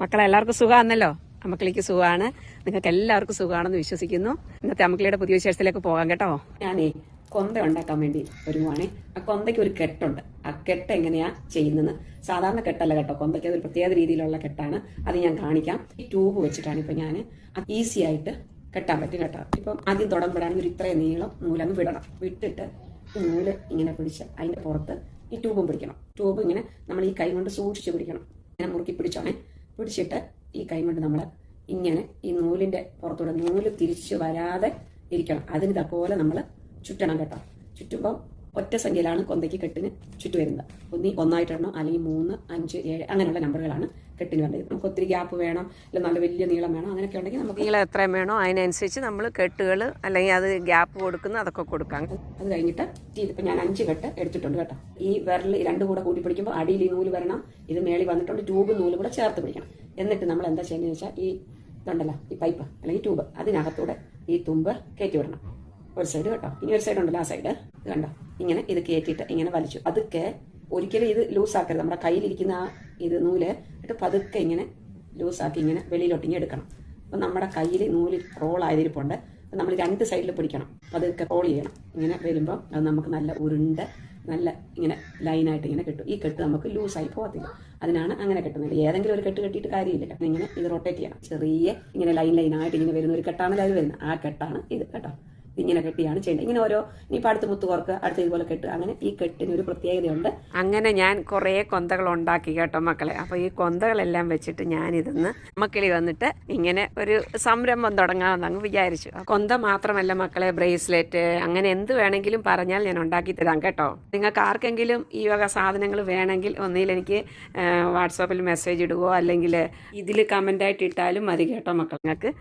മക്കളെ എല്ലാവർക്കും സുഖമാണല്ലോ അമ്മക്കിളിക്ക് സുഖമാണ്. നിങ്ങൾക്ക് എല്ലാവർക്കും സുഖമാണെന്ന് വിശ്വസിക്കുന്നു. ഇന്നത്തെ അമ്മക്കിളിയുടെ പുതിയ വിശേഷത്തിലേക്ക് പോകാം കേട്ടോ. ഞാനേ കൊന്ത ഉണ്ടാക്കാൻ വേണ്ടി ഒരുവാണേ ആ കൊന്തയ്ക്ക് ഒരു കെട്ടുണ്ട്. ആ കെട്ട് എങ്ങനെയാ ചെയ്യുന്നത് സാധാരണ കെട്ടല്ല കേട്ടോ. കൊന്തയ്ക്ക് അതൊരു പ്രത്യേക രീതിയിലുള്ള കെട്ടാണ്. അത് ഞാൻ കാണിക്കാം. ഈ ട്യൂബ് വെച്ചിട്ടാണ് ഇപ്പൊ ഞാൻ ഈസി ആയിട്ട് കെട്ടാൻ പറ്റും കേട്ടോ. ഇപ്പം ആദ്യം തുടങ്ങുമ്പോഴാണെങ്കിൽ ഒരു ഇത്രയും നീളം നൂലങ്ങ് വിടണം. വിട്ടിട്ട് ഈ നൂൽ ഇങ്ങനെ പിടിച്ച് അതിന്റെ പുറത്ത് ഈ ട്യൂബും പിടിക്കണം. ട്യൂബ് ഇങ്ങനെ നമ്മൾ ഈ കൈ കൊണ്ട് സൂക്ഷിച്ച് പിടിക്കണം. ഇങ്ങനെ മുറുക്കി പിടിച്ചോണേ. പിടിച്ചിട്ട് ഈ കൈ കൊണ്ട് നമ്മൾ ഇങ്ങനെ ഈ നൂലിന്റെ പുറത്തൂടെ നൂൽ തിരിച്ചു വരാതെ ഇരിക്കണം. അതിന് ഇതേപോലെ നമ്മൾ ചുറ്റണം കേട്ടോ. ചുറ്റുമ്പോൾ ഒറ്റ സംഖ്യയിലാണ് കൊന്തയ്ക്ക് കെട്ടിന് ചുറ്റു വരുന്നത്. ഒന്നി ഒന്നായിട്ടെണ്ണം അല്ലെങ്കിൽ മൂന്ന് അഞ്ച് ഏഴ് അങ്ങനെയുള്ള നമ്പറുകളാണ് കെട്ടിന് വേണ്ടത്. നമുക്ക് ഒത്തിരി ഗ്യാപ്പ് വേണം അല്ലെങ്കിൽ നല്ല വലിയ നീളം വേണം അങ്ങനെയൊക്കെ ഉണ്ടെങ്കിൽ നമുക്ക് നീളം എത്രയും വേണോ അതിനനുസരിച്ച് നമ്മൾ കെട്ടുകൾ അല്ലെങ്കിൽ അത് ഗ്യാപ്പ് കൊടുക്കുന്ന അതൊക്കെ കൊടുക്കാം. അത് കഴിഞ്ഞിട്ട് ഇപ്പം ഞാൻ അഞ്ച് കെട്ട് എടുത്തിട്ടുണ്ട് കേട്ടോ. ഈ വിരൽ രണ്ടും കൂടെ കൂട്ടി പിടിക്കുമ്പോൾ അടിയിൽ ഈ നൂൽ വരണം ഇത് മേളിൽ വന്നിട്ടുണ്ട് ട്യൂബ് നൂൽ കൂടെ ചേർത്ത് പിടിക്കണം. എന്നിട്ട് നമ്മൾ എന്താ ചെയ്യുന്നത് വെച്ചാൽ ഈ ഇതുണ്ടല്ലോ ഈ പൈപ്പ് അല്ലെങ്കിൽ ട്യൂബ് അതിനകത്തൂടെ ഈ തുമ്പ് കയറ്റി വിടണം. ഒരു സൈഡ് കേട്ടോ ഇനി ഒരു സൈഡ് ഉണ്ടല്ലോ ആ സൈഡ്. ഇത് കണ്ടോ? ഇങ്ങനെ ഇത് കയറ്റിയിട്ട് ഇങ്ങനെ വലിച്ചു. അതൊക്കെ ഒരിക്കലും ഇത് ലൂസാക്കരുത്. നമ്മുടെ കയ്യിലിരിക്കുന്ന ആ ഇത് നൂൽ എന്നിട്ട് പതുക്കെ ഇങ്ങനെ ലൂസാക്കി ഇങ്ങനെ വെളിയിലോട്ട് ഇങ്ങനെ എടുക്കണം. അപ്പം നമ്മുടെ കയ്യിൽ നൂൽ റോൾ ആയതിരിപ്പുണ്ട്. അപ്പം നമ്മൾ രണ്ട് സൈഡിൽ പിടിക്കണം. പതുക്കെ റോൾ ചെയ്യണം. ഇങ്ങനെ വരുമ്പോൾ അത് നമുക്ക് നല്ല ഉരുണ്ട് നല്ല ഇങ്ങനെ ലൈനായിട്ട് ഇങ്ങനെ കിട്ടും. ഈ കെട്ട് നമുക്ക് ലൂസായി പോകത്തില്ല. അതിനാണ് അങ്ങനെ കെട്ടുന്നത്. ഏതെങ്കിലും ഒരു കെട്ട് കെട്ടിയിട്ട് കാര്യമില്ല. ഇങ്ങനെ ഇത് റൊട്ടേറ്റ് ചെയ്യണം. ചെറിയ ഇങ്ങനെ ലൈൻ ലൈനായിട്ട് ഇങ്ങനെ വരുന്ന ഒരു കെട്ടാണ് അത് വരുന്നത്. ആ കെട്ടാണ് ഇത് കേട്ടോ. ഇങ്ങനെ കെട്ടിയാണ് ചെയ്യേണ്ടത് ഇങ്ങനെ ഓരോ ഇനിയിപ്പോൾ അടുത്ത് മുത്ത് കോർക്ക് അടുത്ത് ഇതുപോലെ കെട്ട്. അങ്ങനെ ഈ കെട്ടിന് ഒരു പ്രത്യേകതയുണ്ട്. അങ്ങനെ ഞാൻ കുറേ കൊന്തകൾ ഉണ്ടാക്കി കേട്ടോ മക്കളെ. അപ്പോൾ ഈ കൊന്തകളെല്ലാം വെച്ചിട്ട് ഞാൻ ഇതൊന്ന് മക്കളി വന്നിട്ട് ഇങ്ങനെ ഒരു സംരംഭം തുടങ്ങാമെന്ന് അങ്ങ് വിചാരിച്ചു. കൊന്ത മാത്രമല്ല മക്കളെ ബ്രേസ്ലെറ്റ് അങ്ങനെ എന്ത് വേണമെങ്കിലും പറഞ്ഞാൽ ഞാൻ ഉണ്ടാക്കി തരാം കേട്ടോ. നിങ്ങൾക്ക് ആർക്കെങ്കിലും ഈ വക സാധനങ്ങൾ വേണമെങ്കിൽ ഒന്നിൽ എനിക്ക് വാട്സാപ്പിൽ മെസ്സേജ് ഇടുകയോ അല്ലെങ്കിൽ ഇതിൽ കമന്റായിട്ട് ഇട്ടാലും മതി കേട്ടോ മക്കൾ നിങ്ങൾക്ക്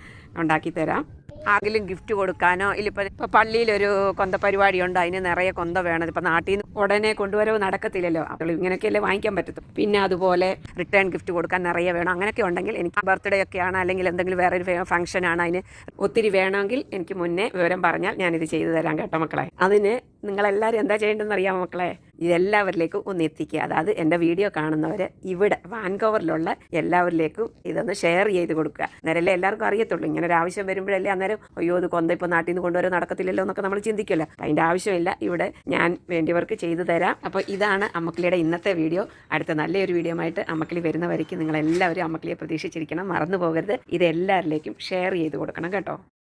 ഉണ്ടാക്കി തരാം. ആരെങ്കിലും ഗിഫ്റ്റ് കൊടുക്കാനോ ഇല്ലിപ്പോൾ ഇപ്പോൾ പള്ളിയിലൊരു കൊന്ത പരിപാടിയുണ്ട് അതിന് നിറയെ കൊന്ത വേണം. ഇപ്പം നാട്ടിൽ നിന്ന് ഉടനെ കൊണ്ടുവരവ് നടക്കത്തില്ലല്ലോ. അപ്പോൾ ഇങ്ങനെയൊക്കെയല്ലേ വാങ്ങിക്കാൻ പറ്റത്തും പിന്നെ അതുപോലെ റിട്ടേൺ ഗിഫ്റ്റ് കൊടുക്കാൻ നിറയെ വേണം. അങ്ങനെയൊക്കെ ഉണ്ടെങ്കിൽ എനിക്ക് ബർത്ത്ഡേ ഒക്കെയാണ് അല്ലെങ്കിൽ എന്തെങ്കിലും വേറെ ഫംഗ്ഷൻ ആണ് അതിന് ഒത്തിരി വേണമെങ്കിൽ എനിക്ക് മുന്നേ വിവരം പറഞ്ഞാൽ ഞാനിത് ചെയ്തു തരാം കേട്ടോ മക്കളെ. അതിന് നിങ്ങളെല്ലാവരും എന്താ ചെയ്യേണ്ടതെന്ന് അറിയാമോ മക്കളെ? ഇതെല്ലാവരിലേക്കും ഒന്ന് എത്തിക്കുക അതായത് എന്റെ വീഡിയോ കാണുന്നവർ ഇവിടെ വാൻകോവറിലുള്ള എല്ലാവരിലേക്കും ഇതൊന്ന് ഷെയർ ചെയ്ത് കൊടുക്കുക. അന്നേരമല്ലേ എല്ലാവർക്കും അറിയത്തുള്ളൂ. ഇങ്ങനെ ഒരു ആവശ്യം വരുമ്പോഴല്ലേ അന്നേരം അയ്യോ ഇത് കൊന്ത ഇപ്പോൾ നാട്ടിൽ നിന്ന് കൊണ്ടുവരാൻ നടക്കത്തില്ലല്ലോ എന്നൊക്കെ നമ്മൾ ചിന്തിക്കില്ല അപ്പം അതിന്റെ ആവശ്യമില്ല. ഇവിടെ ഞാൻ വേണ്ടിയവർക്ക് ചെയ്തു തരാം. അപ്പോൾ ഇതാണ് അമ്മക്കിളിയുടെ ഇന്നത്തെ വീഡിയോ. അടുത്ത നല്ലൊരു വീഡിയോ ആയിട്ട് അമ്മക്കിളി വരുന്നവരേക്ക് നിങ്ങളെല്ലാവരും അമ്മക്കിളിയെ പ്രതീക്ഷിച്ചിരിക്കണം. മറന്നു പോകരുത്. ഇത് എല്ലാവരിലേക്കും ഷെയർ ചെയ്ത് കൊടുക്കണം കേട്ടോ.